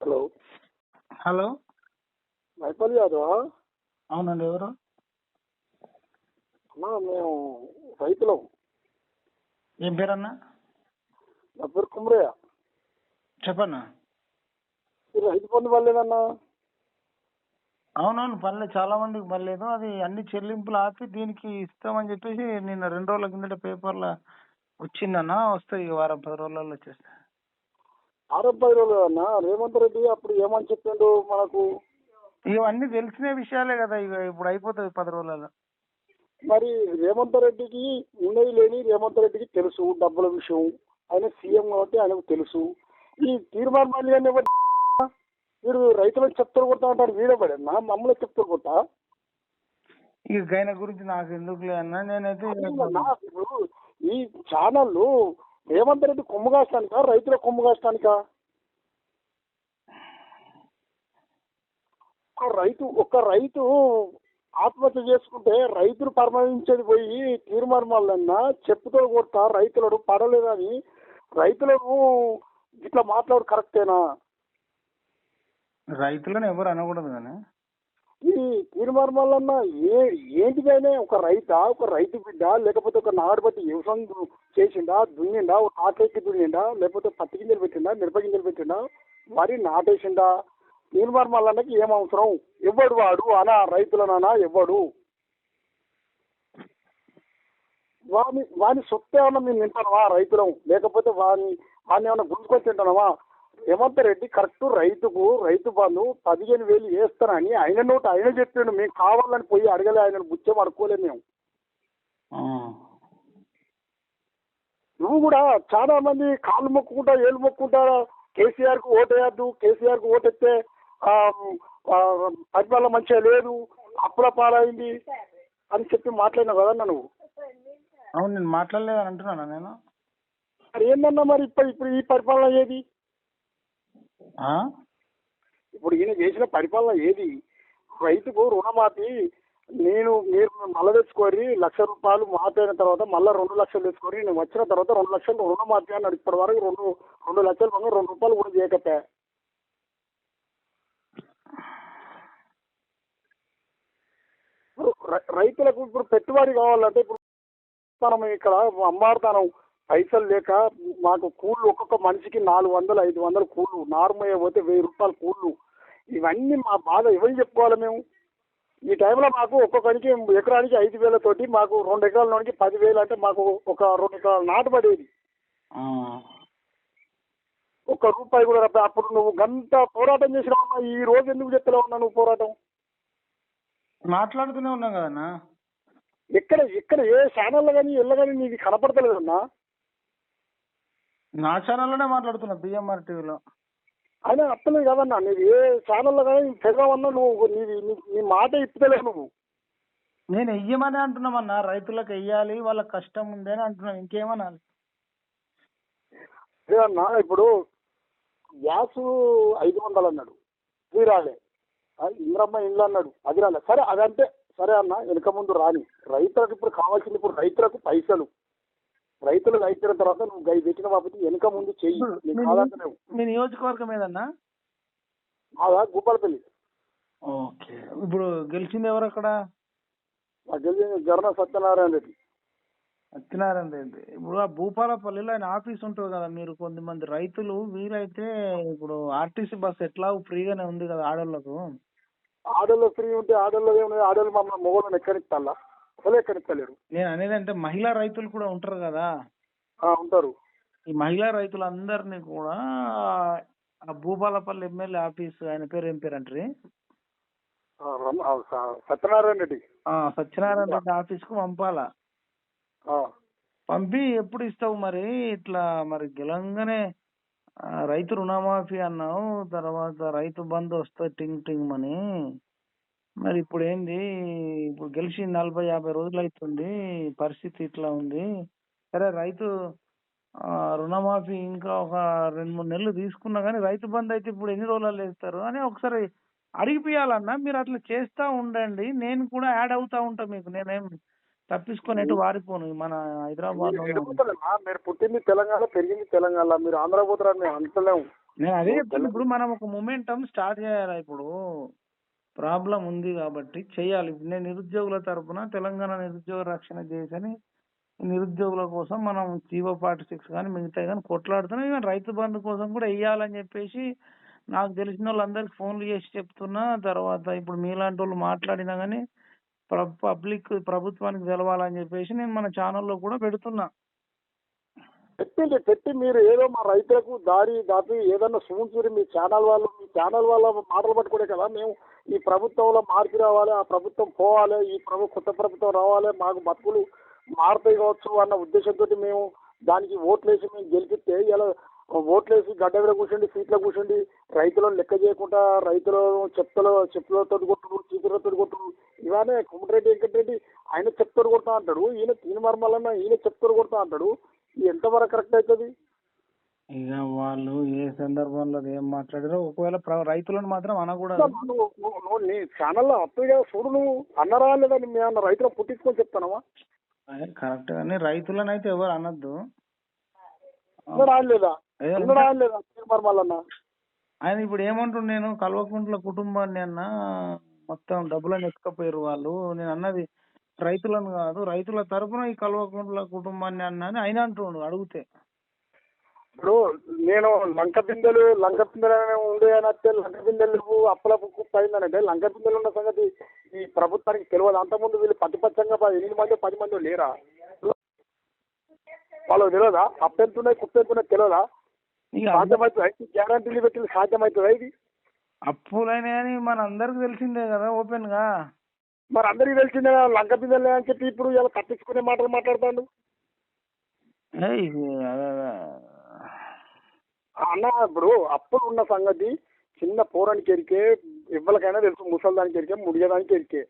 Hello. Hello. మైపల్ యాదవా? అవునండి ఎవరు? అమ్మా మేము రైతులం. ఏం పేరన్నా? నా పేరు కుమరయ్య. చెప్పన్నా. మీరు రైతు పన్ను పడలేదన్నా? అవునవును పర్లేదు చాలా మందికి పర్లేదు అది అన్ని చెల్లింపులు ఆపి దీనికి ఇస్తామని చెప్పేసి నిన్న రెండు రోజుల కిందట పేపర్లో వచ్చిందన్న వస్తాయి ఇక వారం పది రోజులలో వచ్చేస్తాయి. ఆరోగ్య పది రోజులు అన్నా రేవంత్ రెడ్డి అప్పుడు ఏమని చెప్పిండు మనకు? ఇవన్నీ తెలిసిన విషయాలే కదా ఇక ఇప్పుడు అయిపోతుంది పది రోజులలో. మరి రేవంత్ రెడ్డికి ఉన్నది లేని రేవంత్ రెడ్డికి తెలుసు డబ్బుల విషయం. ఆయన సీఎం కాబట్టి ఆయనకు తెలుసు. ఈ తీర్మానం మళ్ళీ అని ఎవరు మీరు రైతులకు చెప్తారు కొడతా అంటారు వీడబడన్నా మమ్మల్ని చెప్తారు కొట్టా? ఇక గైన గురించి నాకు ఎందుకులే అన్న? నేనైతే ఈ ఛానళ్ళు రేవంత్ రెడ్డి కొమ్ము కాస్తానికా? రైతుల కొమ్ము కాస్తానికా? ఒక రైతు ఒక రైతు ఆత్మహత్య చేసుకుంటే రైతులు పరమతించేది పోయి తీర్మానమాలన్నా చెప్పుతో కొడతా రైతులను పడలేదని రైతులను ఇట్లా మాట్లాడు కరెక్టేనా? రైతులను ఎవరు అనకూడదు కానీ ఈ తీర్మానమల్లన్నా ఏ ఏంటిదైనా ఒక రైతా ఒక రైతు బిడ్డ లేకపోతే ఒక నాడు బట్టి వ్యవసాయం చేసిండా దున్నిండా ఒక ఆటెక్కి దున్నిండా లేకపోతే పత్తి గింజలు పెట్టిండా మిరప గింజలు పెట్టిండా వరి నాటేసిండా? తీర్మానమల్లన్నకి ఏం అవసరం? ఎవ్వడు వాడు అనా రైతులనన్నా ఎవ్వడు? వాని వాని సొత్తే ఏమన్నా మేము తింటానవా రైతులం? లేకపోతే వాని వాడిని ఏమన్నా గుంజుకొని తింటానవా రేవంత్ రెడ్డి కరెక్ట్ రైతుకు రైతు బంధు పదిహేను వేలు వేస్తానని ఆయన నోటి ఆయన చెప్పిండు మేము కావాలని పోయి అడగలే ఆయన బుచ్చం అడుకోలే మేము. నువ్వు కూడా చాలా మంది కాళ్ళు మొక్కుకుంటా ఏళ్ళు మొక్కుకుంటా కేసీఆర్కు ఓటేయద్దు కేసీఆర్కు ఓటెత్తే పరిపాలన మంచిగా లేదు అప్పుల పాలైంది అని చెప్పి మాట్లాడినావు కదన్నా నువ్వు. అవును నేను మాట్లాడలేదని అంటున్నానా నేను? మరి ఏందన్నా మరి ఇప్పుడు ఇప్పుడు ఈ పరిపాలన ఏది? ఇప్పుడు ఈయన చేసిన పరిపాలన ఏది? రైతుకు రుణమాఫీ నేను మీరు మళ్ళీ తెచ్చుకోరి లక్ష రూపాయలు మాఫీ అయిన తర్వాత మళ్ళీ రెండు లక్షలు తెచ్చుకోరి నేను వచ్చిన తర్వాత రెండు లక్షలు రుణమాఫీ అన్నాడు. ఇప్పటి వరకు రెండు రెండు లక్షలు రెండు రెండు రూపాయలు కూడా చేయకపోయా? ఇప్పుడు రైతులకు ఇప్పుడు పెట్టుబడి కావాలంటే ఇప్పుడు మనం ఇక్కడ అమ్మాడుతానం పైసలు లేక మాకు కూళ్ళు ఒక్కొక్క మనిషికి నాలుగు వందలు ఐదు వందలు కూళ్ళు నార్మల్ పోతే వెయ్యి రూపాయలు కూళ్ళు. ఇవన్నీ మా బాధ ఎవరికి చెప్పుకోవాలి మేము? ఈ టైంలో మాకు ఒక్కొక్కరికి ఎకరానికి ఐదు వేలతోటి మాకు రెండు ఎకరాల నుండి పదివేలు అంటే మాకు ఒక రెండు ఎకరాల నాటు పడేది. ఒక్క రూపాయి కూడా అప్పుడు నువ్వు గంట పోరాటం చేసినావమ్మా ఈ రోజు ఎందుకు చెప్తలేవు ఉన్నా నువ్వు పోరాటం? మాట్లాడుతూనే ఉన్నాం కదన్నా ఎక్కడ ఎక్కడ ఏ ఛానల్లో కానీ ఎల్ల కానీ నీకు కనపడతలేదన్నా నా ఛానల్లోనే మాట్లాడుతున్నా బిఎంఆర్ టీవీలో ఆయన అత్తలేదు కదన్నా నీకు ఏ ఛానల్లో కానీ పెరగవన్నా నువ్వు నీ నీ- నీ మాట ఇప్పుతలేవు నువ్వు. నేను వెయ్యమని అంటున్నామన్నా రైతులకు వెయ్యాలి వాళ్ళ కష్టం ఉంది అని అంటున్నాం ఇంకేమనాలి? లేదన్నా ఇప్పుడు గ్యాస్ ఐదు వందలు అన్నాడు ఇది రాలే ఆ, ఇంద్రమ్మ ఇల్లు అన్నాడు అది రాలే. సరే అదంటే సరే అన్న వెనక ముందు రాని. రైతులకు ఇప్పుడు కావాల్సింది ఇప్పుడు రైతులకు పైసలు. రైతులు అయిపోయిన తర్వాత నువ్వు గై పెట్టిన బాబు వెనక ముందు చెయ్యి. మీ నియోజకవర్గం ఏదన్నా? అదా గూపాలపల్లి. ఓకే. ఇప్పుడు గెలిచింది ఎవరు అక్కడ? తెలిసి జరణ సత్యనారాయణ రెడ్డి. సత్యనారాయణ రెడ్డి. ఇప్పుడు ఆ భూపాలపల్లిలో ఆయన ఆఫీస్ ఉంటుంది కదా మీరు కొంతమంది రైతులు వీలైతే ఇప్పుడు ఆర్టీసీ బస్ ఎట్లా ఫ్రీగానే ఉంది కదా ఆడోళ్ళకు? ఆడోళ్ళు ఫ్రీ ఉంటే ఆడోళ్ళు ఏమున్నాయి ఆడోళ్ళు మమ్మల్ని మొగోళ్ళని ఎక్కనిస్తాలా అసలు ఎక్కనిస్తలేరు నేను అనేది అంటే మహిళా రైతులు కూడా ఉంటారు కదా. ఉంటారు. ఈ మహిళా రైతులందరినీ కూడా ఆ భూపాలపల్లి ఎమ్మెల్యే ఆఫీస్ ఆయన పేరు ఏం పేరు అంటారు? సత్యనారాయణ రెడ్డి. సత్యనారాయణ రెడ్డి ఆఫీస్కు పంపాలా పంపి ఎప్పుడు ఇస్తావు మరి? ఇట్లా మరి గెలంగానే రైతు రుణమాఫీ అన్నావు తర్వాత రైతు బంధు వస్తుంది టింగ్ టింగ్ మని. మరి ఇప్పుడు ఏంది ఇప్పుడు గెలిచి నలభై యాభై రోజులు అవుతుంది పరిస్థితి ఇట్లా ఉంది. సరే రైతు రుణమాఫీ ఇంకా ఒక రెండు మూడు నెలలు తీసుకున్నా కానీ రైతు బంధు అయితే ఇప్పుడు ఎన్ని రోజులలో వేస్తారు? అని ఒకసారి అడిగిపియాలన్నా మీరు అట్లా చేస్తా ఉండండి. నేను కూడా యాడ్ అవుతా ఉంటా మీకు. నేనేం తప్పించుకొని ఎటు వారిపోను మన హైదరాబాద్ మీరు పుట్టింది తెలంగాణ పెరిగింది తెలంగాణ మీరు ఆంధ్ర పోతారని మేము అంటలేము. నేను అదే చెప్తున్నా. ఇప్పుడు మనం ఒక మొమెంటం స్టార్ట్ చేయాలి ఇప్పుడు? ప్రాబ్లం ఉంది కాబట్టి చేయాలి. ఇప్పుడు నేను నిరుద్యోగుల తరపున తెలంగాణ నిరుద్యోగ రక్షణ చేసని నిరుద్యోగుల కోసం మనం జీవో పార్టీ సిక్స్ కానీ మిగతా కానీ కొట్లాడుతున్నాం. ఇవన్నీ రైతు బంధు కోసం కూడా వెయ్యాలని చెప్పేసి నాకు తెలిసిన వాళ్ళందరికి ఫోన్లు చేసి చెప్తున్నా. తర్వాత ఇప్పుడు మీలాంటి వాళ్ళు మాట్లాడినా కానీ పబ్లిక్ ప్రభుత్వానికి తెలవాలని చెప్పేసి నేను మన ఛానల్లో కూడా పెడుతున్నా. పెట్టండి పెట్టి మీరు ఏదో మా రైతులకు దారి దాపి ఏదన్నా సూంచూరి మీ ఛానల్ వాళ్ళు మీ ఛానల్ వాళ్ళ మాటలు పట్టుకునే కదా మేము ఈ ప్రభుత్వంలో మార్పు రావాలి ఆ ప్రభుత్వం పోవాలి ఈ ప్రభు కొత్త ప్రభుత్వం రావాలి మాకు బతుకులు మారుతాయి కావచ్చు అన్న ఉద్దేశంతో మేము దానికి ఓట్లేసి మేము గెలిపిస్తే ఇలా ఓట్లేసి గడ్డ మీద కూర్చోండి సీట్లో కూర్చోండి రైతులను లెక్క చేయకుండా రైతులు చెప్తలో చెప్పులతో కొట్టుడు చీపులతో కొట్టుడు ఇలానే కుమటిరెడ్డి వెంకటరెడ్డి ఆయన చెప్తారు కొడతా అంటాడు ఈయన తీని మర్మాలన్న ఈయన చెప్తారు కొడతా అంటాడు ఇది ఎంతవరకు కరెక్ట్ అవుతుంది? ఇక వాళ్ళు ఏ సందర్భంలో ఏం మాట్లాడారో ఒకవేళ ప్ర- రైతులను మాత్రం అనకూడదు. నువ్వు నువ్వు- నువ్వు నీ ఛానల్లో చూడు నువ్వు అన్నరా లేదని మీ అన్న రైతులను పుట్టించుకొని చెప్తానవా? అదే కరెక్ట్ కానీ రైతులను అయితే ఎవరు అనొద్దు. అన్నరా లేదా ఏ, అన్నరా లేదా ఆయన ఇప్పుడు ఏమంటుండు నేను కల్వకుంట్ల కుటుంబాన్ని అన్న మొత్తం డబ్బులను ఎత్తుకపోయారు వాళ్ళు. నేను అన్నది రైతులను కాదు రైతుల తరపున ఈ కల్వకుంట్ల కుటుంబాన్ని అన్న అని ఆయన అంటుండు అడిగితే. ఇప్పుడు నేను లంక బిందెలు లంక బిందెలు అనేవి ఉండే అని అంటే లంక బిందెలు నువ్వు అప్పుల కుప్ప అయిందనంటే లంక బిందెలు ఉన్న సంగతి ఈ ప్రభుత్వానికి తెలియదు. అంతకుముందు వీళ్ళు పతిపచ్చంగా ప- ఎనిమిది మంది పది మంది లేరా? వాళ్ళకి తెలియదా? అప్పు ఎంత ఉన్నాయి కుప్ప ఎంత ఉన్నాయి తెలియదా? సాధ్యమవుతుంది గ్యారంటీలు పెట్టి సాధ్యమవుతుందా ఇది? అప్పులైనా అని మన అందరికి తెలిసిందే కదా ఓపెన్గా మరి అందరికీ తెలిసిందే కదా, లంక బిందెలే అని చెప్పి ఇప్పుడు ఇలా తప్పించుకునే మాటలు మాట్లాడతాడు. అన్న ఇప్పుడు అప్పులు ఉన్న సంగతి చిన్న పోరానికి ఎరికే ఎవరికైనా తెలుసు. ముసలిదానికి ఎరికే ముడిగేదానికి ఎరికే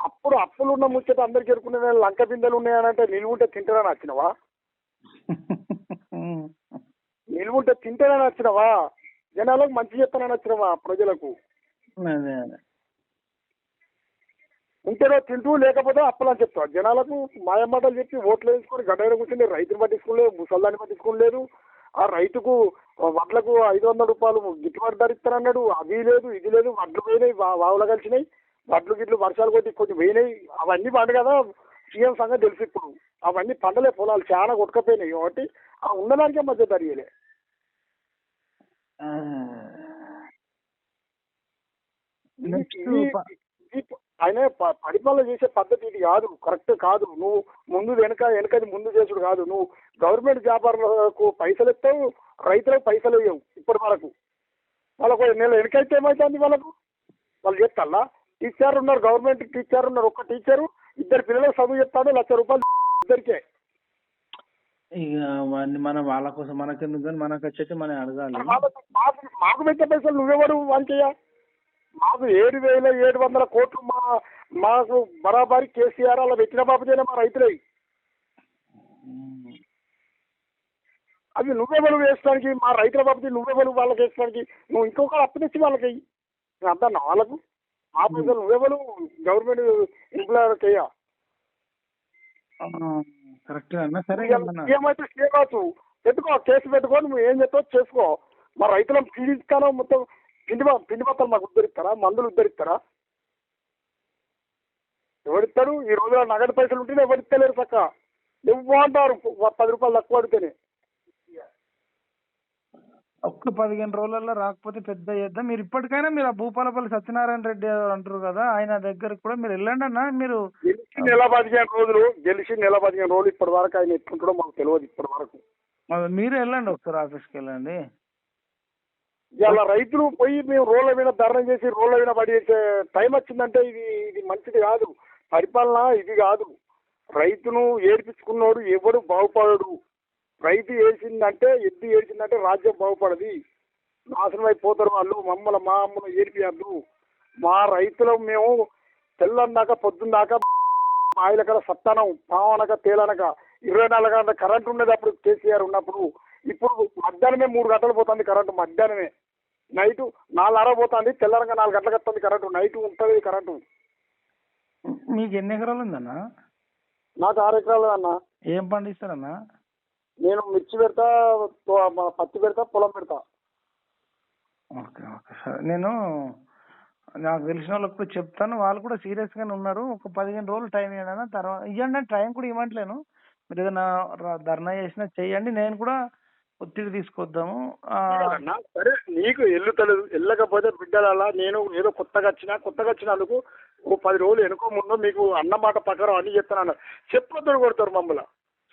అప్పుడు అప్పులు ఉన్న ముచ్చట అందరికి ఎరుకునే లంక బిందెలు ఉన్నాయనంటే నిలువుంటే తింటారని వచ్చినవా నిలువుంటే తింటారని వచ్చినవా జనాలకు మంచి చెప్తానని వచ్చినవా ప్రజలకు? ఉంటేనో తింటూ లేకపోతే అప్పులు అని చెప్తావు. జనాలకు మాయమాటలు చెప్పి ఓట్లు వేసుకొని గడ్డ కూర్చుని రైతుని పట్టించుకోలేదు ముసల్దాన్ని పట్టించుకోలేదు ఆ రైతుకు వడ్లకు ఐదు వందల రూపాయలు గిట్టుబాటు ధర ఇస్తానన్నాడు. అది లేదు ఇది లేదు వడ్లు పోయినాయి వావులు కలిసినాయి. వడ్లు గిట్లు వర్షాలు కొట్టి కొన్ని పోయినాయి. అవన్నీ పండు కదా సీఎం సంగతి తెలుసు ఇప్పుడు. అవన్నీ పండలే పొలాలు చాలా కొట్టుకపోయినాయి కాబట్టి ఆ ఉన్నదానికే మధ్య ఈ- ఆయన పరిపాలన చేసే పద్ధతి ఇది కాదు. కరెక్ట్ కాదు. నువ్వు ముందు వెనక వెనకది ముందు చేసుడు కాదు. నువ్వు గవర్నమెంట్ వ్యాపారులకు పైసలు ఇస్తావు రైతులకు పైసలు ఇవ్వవు ఇప్పటి వరకు. వాళ్ళకు నెల వెనకైతే ఏమవుతుంది వాళ్ళకు? వాళ్ళు చెప్తారా టీచర్ ఉన్నారు గవర్నమెంట్ టీచర్ ఉన్నారు ఒక్క టీచరు ఇద్దరు పిల్లలకు చదువు చెప్తాడు లక్ష రూపాయలు ఇద్దరికే. ఇక మనం వాళ్ళ కోసం మనకెందుకు కానీ మనకు వచ్చేది మనం అడగాలి. మాకు మాకు పెట్టే పైసలు నువ్వెవడు వంకయ్య మాకు ఏడు వేల ఏడు వందల కోట్లు మా మాకు బరాబరి కేసీఆర్ అలా పెట్టిన బాబుదేనే మా రైతులై? అవి నువ్వెవరు వేయడానికి మా రైతుల బాబుది నువ్వెవరు వాళ్ళకి వేయడానికి నువ్వు ఇంకొక అప్పు తెచ్చి వాళ్ళకి అంటాను వాళ్ళకు ఆ పైసలు నువ్వెవరు గవర్నమెంట్ ఎంప్లాయర్కి వెయ్య కరెక్ట్ అన్న సరే ఏమైతే స్టే కావచ్చు పెట్టుకో కేసు పెట్టుకో నువ్వు ఏం చెప్తావు చేసుకో. మా రైతులను పీడిస్తానో మొత్తం. పిండి పిండి బత్తలు మాకు ఉద్ధరిస్తారా? మందులు ఉద్ధరిస్తారా? ఎవరిస్తారు? ఈ రోజున నగదు పైసలు ఉంటేనే ఎవరిస్తలేరు చక్క. ఇవ్వంటారు పది రూపాయలు తక్కువ అడితేనే ఒక్క పదిహేను రోజులలో రాకపోతే పెద్ద చేద్దాం. మీరు ఇప్పటికైనా మీరు ఆ భూపాలపల్లి సత్యనారాయణ రెడ్డి అంటారు కదా ఆయన దగ్గరికి కూడా మీరు వెళ్ళండి అన్న. మీరు గెలిచి నెల పదిహేను రోజులు గెలిచి నెల పదిహేను రోజులు ఇప్పటి వరకు ఆయన ఎత్తుంటాడో మాకు తెలియదు ఇప్పటి వరకు. మీరే వెళ్ళండి ఒకసారి ఆఫీస్కి వెళ్ళండి. ఇలా రైతులు పోయి మేము రోడ్ల మీద ధర్నం చేసి రోడ్ల మీద పడి చేసే టైం వచ్చిందంటే ఇది ఇది మంచిది కాదు. పరిపాలన ఇది కాదు. రైతును ఏడిపించుకున్నాడు ఎవడు బాగుపడడు. రైతు ఏడ్చిందంటే ఎద్దు ఏడ్చిందంటే రాజ్యం బాగుపడది. నాశనం అయిపోతారు వాళ్ళు. మమ్మల్ని మా అమ్మను ఏడిపియద్దు. మా రైతులు మేము తెల్లని దాకా పొద్దున్న దాకా ఆయిలకల సత్తానం పావనక తేలనక ఇరవై నాలుగు గంటల కరెంట్ ఉండేది అప్పుడు కేసీఆర్ ఉన్నప్పుడు. ఇప్పుడు మధ్యాహ్నమే మూడు గంటలు పోతుంది కరెంటు మధ్యాహ్నమే. నైట్ నాలుగున్నర పోతుంది తెల్లరంగా నాలుగు గంటలకు వస్తుంది కరెంటు. నైట్ ఉంటుంది కరెంటు. మీకు ఎన్ని ఎకరాలు ఉందన్న? నాకు ఆరు ఎకరాలు అన్న. ఏం పండిస్తారన్నా? నేను మిర్చి పెడతా పత్తి పెడతా పొలం పెడతా. ఓకే ఓకే సరే. నేను నాకు తెలిసిన వాళ్ళకి కూడా చెప్తాను. వాళ్ళు కూడా సీరియస్ గానే ఉన్నారు. ఒక పదిహేను రోజులు టైం ఇవ్వండి తర్వాత ఇవ్వండి టైం కూడా ఇవ్వట్లేను. మీరు ఏదైనా ధర్నా చేసినా చెయ్యండి నేను కూడా ఒత్తిడి తీసుకొద్దాము. సరే నీకు ఎల్లుతలేదు వెళ్ళకపోతే బిడ్డలలా నేను ఏదో కొత్తగా వచ్చినా కొత్తగా వచ్చినందుకు ఓ పది రోజులు వెనుకో ముందు మీకు అన్నమాట ప్రకారం అన్ని చెప్తాను చెప్పులతో కొడతారు మమ్మల్ని.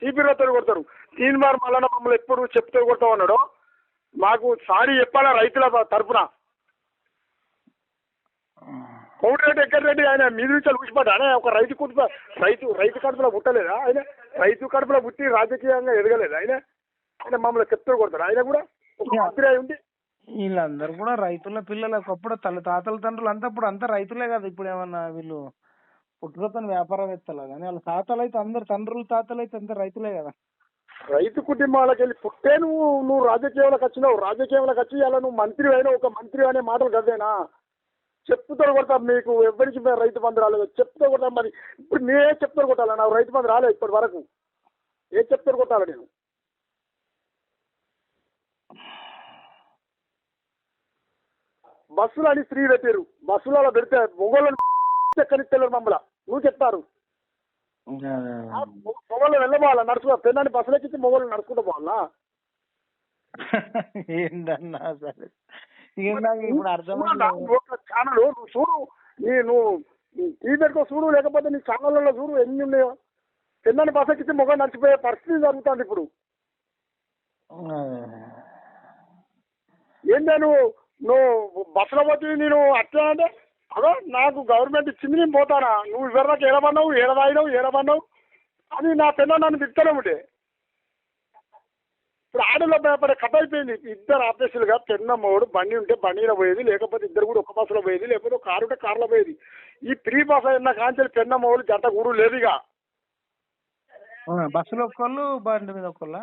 చీపిర్లతో కొడతారు. దీని వారు మళ్ళీ మమ్మల్ని ఎప్పుడు చెప్తూ కొడతాం అన్నాడు? మాకు సారీ చెప్పాలా రైతుల తరపున? కోమటిరెడ్డి ఎక్కడిరెడ్డి ఆయన మీద నుంచి కూర్చుపడ్డా ఆయన ఒక రైతు కుటుంబ రైతు రైతు కడుపులో పుట్టలేదా? ఆయన రైతు కడుపులో పుట్టి రాజకీయంగా ఎదగలేదు? ఆయన ఆయన మమ్మల్ని చెప్తూ కొడతారు ఆయన కూడా ఒక మంత్రి అయి ఉండి వీళ్ళందరూ కూడా రైతుల పిల్లలు ఒకప్పుడు తల్లి తాతల తండ్రులు అంతా ఇప్పుడు అంతా రైతులే కదా. ఇప్పుడు ఏమన్నా వీళ్ళు పుట్టుకతో వ్యాపారవేత్తలు కానీ వాళ్ళ తాతలు అయితే అందరు తండ్రులు తాతలు అయితే అంతా రైతులే కదా. రైతు కుటుంబాలకు వెళ్ళి పుట్టే నువ్వు నువ్వు రాజకీయంలోకి వచ్చినావు రాజకీయంలోకి వచ్చి అలా నువ్వు మంత్రి అయినా ఒక మంత్రి అనే మాటలు కదేనా చెప్పుతో కొడతాం మీకు ఎవరికి రైతు బంధు రాలేదు. చెప్తూ కొడతాం మరి ఇప్పుడు నేనే చెప్తారు కొట్టాలి? నాకు రైతు బంధు రాలేదు ఇప్పటి వరకు. ఏ చెప్తారు కొట్టాలి నేను? బస్సులు అని ఫ్రీ పెట్టారు బస్సులలో పెడితే మొగోళ్ళని ఎక్కడిస్తారు మమ్మల్ని? నువ్వు చెప్తారు మొగోళ్ళు వెళ్ళబోవాలా? నడుచుకో. పెన్నాన్ని బస్సులు ఎక్కించి మొగోళ్ళు నడుచుకుంటూ పోవాలా? ఏంటన్నా సరే ఇప్పుడు అర్థం ఛానల్ నువ్వు చూడు. నీ నువ్వు టీవీ పెట్టుకో చూడు. లేకపోతే నీ ఛానళ్ళలో చూడు ఎన్ని ఉన్నాయో. పెన్నాన్ని బస్సు ఎక్కించి మొగోళ్ళు నడిచిపోయే పరిస్థితి జరుగుతుంది ఇప్పుడు? ఏంటో నువ్వు? నువ్వు బస్సులో పోతే నేను అట్లా అంటే అదో నాకు గవర్నమెంట్ ఇచ్చింది నేను పోతానా. నువ్వు ఇవరికి ఏడమన్నావు ఏడవాయినావు ఏడమన్నావు అని నా పెన్న నన్ను తిట్టలే ఉంటే ఇప్పుడు ఆడలో భయపడే కథ అయిపోయింది. ఇద్దరు ఆఫీసులుగా పెన్న మూడు బండి ఉంటే బండిలో పోయేది లేకపోతే ఇద్దరు కూడా ఒక బస్సులో పోయేది లేకపోతే ఒక కారు ఉంటే కారులో పోయేది. ఈ ఫ్రీ బస్ అయిన కాంచెలు పెన్న మూడు జంట గురు లేదు ఇక. బస్సులో ఒక్కళ్ళు బండి మీద ఒక్కళ్ళ?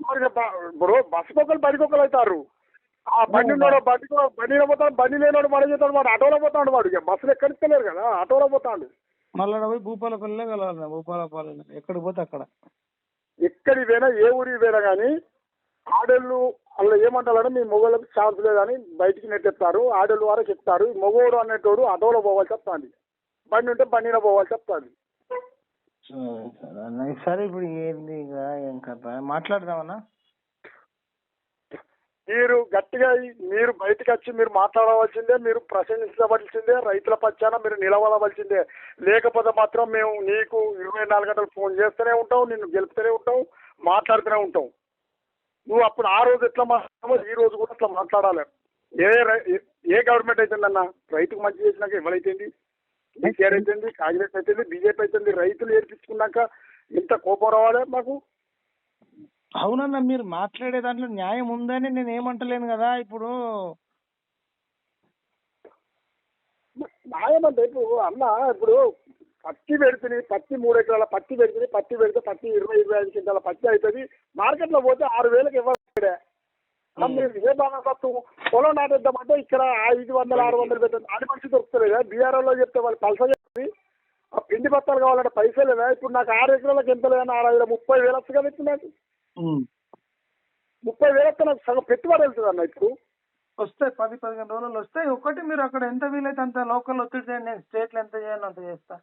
మరి ఇప్పుడు అవుతారు. ఆ బండి ఉన్నాడు బండి బండిలో పోతాడు బండి లేనాడు మన చేస్తాడు వాడు ఆటోలో పోతాడు వాడు. ఇక బస్సులు ఎక్కడికి కదా ఆటోలో పోతాడు. మళ్ళీ పోయి భూపాలపల్లి కలవాలి భూపాలపల్లి ఎక్కడికి పోతే అక్కడ. ఎక్కడికి పోయినా ఏ ఊరికి పోయినా కానీ ఆడోళ్ళు అలా ఏమంటారంటే మీ మొగోళ్ళకి ఛాన్స్ లేదని బయటికి నెట్టేస్తారు ఆడోళ్ళు వరకు చెప్తారు మొగోడు అనేటోడు ఆటోలో పోవాలి చెప్తాంది బండి ఉంటే బండిలో పోవాలి చెప్తాంది సరే ఇప్పుడు ఏంది ఇక ఏం కథ? మాట్లాడదామన్నా? మీరు గట్టిగా మీరు బయటకు వచ్చి మీరు మాట్లాడవలసిందే మీరు ప్రశ్నించవలసిందే రైతుల పక్షాన మీరు నిలబడవలసిందే. లేకపోతే మాత్రం మేము నీకు ఇరవై నాలుగు గంటలు ఫోన్ చేస్తూనే ఉంటాం నిన్ను గెలుపుతూనే ఉంటాం మాట్లాడుతూనే ఉంటాం. నువ్వు అప్పుడు ఆ రోజు ఎట్లా మాట్లాడమో ఈ రోజు కూడా అట్లా మాట్లాడాలి. ఏ రై- ఏ- గవర్నమెంట్ అయితేందన్న రైతుకు మంచి చేసినాక ఎవరైతుంది? కేసీఆర్ అవుతుంది కాంగ్రెస్ అవుతుంది బీజేపీ అవుతుంది రైతులు ఏర్పించుకున్నాక ఎంత కోపం రావాలి మాకు? అవునన్నా మీరు మాట్లాడే దాంట్లో న్యాయం ఉందని నేను ఏమంటలేను కదా ఇప్పుడు. న్యాయమంటే ఇప్పుడు అన్న ఇప్పుడు పత్తి పెడుతుంది పత్తి మూడు ఎకరాల పత్తి పెడుతుంది పత్తి పెడితే పత్తి ఇరవై ఇరవై ఐదు క్వింటాల పత్తి అవుతుంది మార్కెట్లో పోతే ఆరు వేలకు ఇవ్వడే మీరు ఏ బాగా పొలం నాటేద్దామంటే ఇక్కడ ఐదు వందలు ఆరు వందలు పెట్టండి ఆడి మనిషి దొరుకుతలేదా బీఆర్ఓలో చెప్తే వాళ్ళు పైసలు చెప్తుంది ఆ పిండి బత్తాలు కావాలంటే పైసలు లేదా? ఇప్పుడు నాకు ఆరు ఎకరాలకు ఎంత లేదని ఆరు ఐదు ముప్పై వేలు వస్తుంది కదా ఇప్పుడు నాకు. ముప్పై వేలు సగం పెట్టుబడి వెళ్తుంది అన్న ఇప్పుడు. వస్తాయి పది పదిహేను రోజులు వస్తాయి. ఒకటి మీరు అక్కడ ఎంత వీలైతే అంత లోకల్ ఒత్తిడి చేయండి నేను స్టేట్లో ఎంత చేయాలో అంత చేస్తా.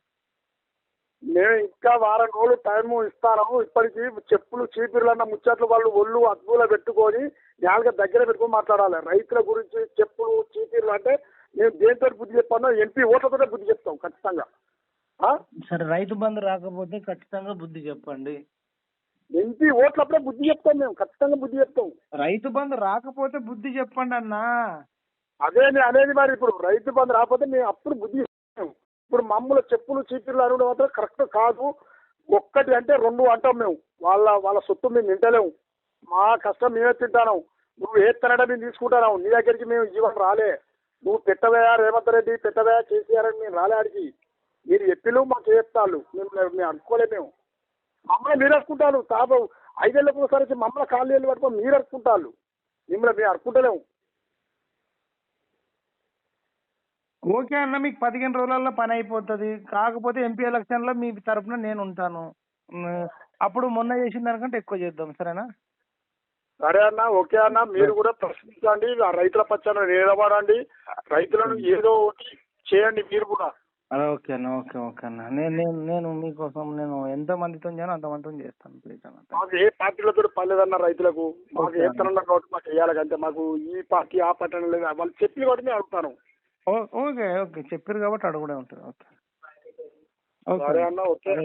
మేము ఇంకా వారం రోజులు టైం ఇస్తాము. ఇప్పటికీ చెప్పులు చీపిర్లన్న ముచ్చట్లు వాళ్ళు ఒళ్ళు అద్దులో పెట్టుకొని నాలుగ దగ్గర పెట్టుకొని మాట్లాడాలి. రైతుల గురించి చెప్పులు చీపిర్లు అంటే మేము దేంతో బుద్ధి చెప్పానో ఎంపీ ఓట్లతోనే బుద్ధి చెప్తాం ఖచ్చితంగా. ఆ? సరే రైతు బంధు రాకపోతే ఖచ్చితంగా బుద్ధి చెప్పండి. ఎంపీ ఓట్లప్పుడే బుద్ధి చెప్తాం మేము ఖచ్చితంగా బుద్ధి చెప్తాం. రైతు బంధు రాకపోతే బుద్ధి చెప్పండి అన్నా. అదే అనేది మరి ఇప్పుడు రైతు బంధు రాకపోతే మేము అప్పుడు బుద్ధి చెప్తాం. ఇప్పుడు మమ్మల్ని చెప్పులు చీపిర్లు అనడం మాత్రం కరెక్ట్ కాదు. ఒక్కటి అంటే రెండు అంటాం మేము. వాళ్ళ వాళ్ళ సొత్తు మేము తింటలేము మా కష్టం మేమే తింటాను. నువ్వు ఏ తినడం మేము తీసుకుంటాను. నీ దగ్గరికి మేము జీవనం రాలే. నువ్వు పెట్టవయా రేవంత్ రెడ్డి పెట్టవయా కేసీఆర్ అని మేము రాలే ఆడికి. మీరు ఎప్పిలు మాకు చేస్తాళ్ళు మేము మేము అనుకోలే మేము. మమ్మల్ని మీరు అరుకుంటారు తాపు ఐదేళ్ళకు ఒకసారి వచ్చి మమ్మల్ని కాళ్ళు వెళ్ళి పట్టుకొని మీరు అరుకుంటారు మిమ్మల్ని మేము అరుకుంటలేము ఓకే అన్న మీకు పదిహేను రోజులలో పని అయిపోతుంది. కాకపోతే ఎంపీ ఎలక్షన్లో మీ తరపున నేను ఉంటాను. అప్పుడు మొన్న చేసిన దానికంటే ఎక్కువ చేద్దాం సరేనా? సరే అన్న ఓకే అన్న. మీరు కూడా ప్రశ్నించండి. రైతుల పక్షాన నిలబడండి. రైతులను ఏదో ఒకటి చేయండి మీరు కూడా. ఓకే అన్న ఓకే ఓకే అన్న. నేను నేను నేను మీకోసం నేను ఎంత మందితో చేయను అంత మందితో చేస్తాను ప్లీజ్ అన్న. మాకు ఏ పార్టీలతో పర్లేదన్న రైతులకు. మాకు. ఏతనన్నా కాబట్టి మాకు వేయాలి అంతే. మాకు ఈ పార్టీ ఆ పార్టీ అని లేదు. వాళ్ళు చెప్పి కాబట్టి మేము అడుగుతాను. Okay okay. చెప్పారు కాబట్టి అడుగుడే ఉంటుంది ఓకే. ఓకే సరే అన్న ఓకే.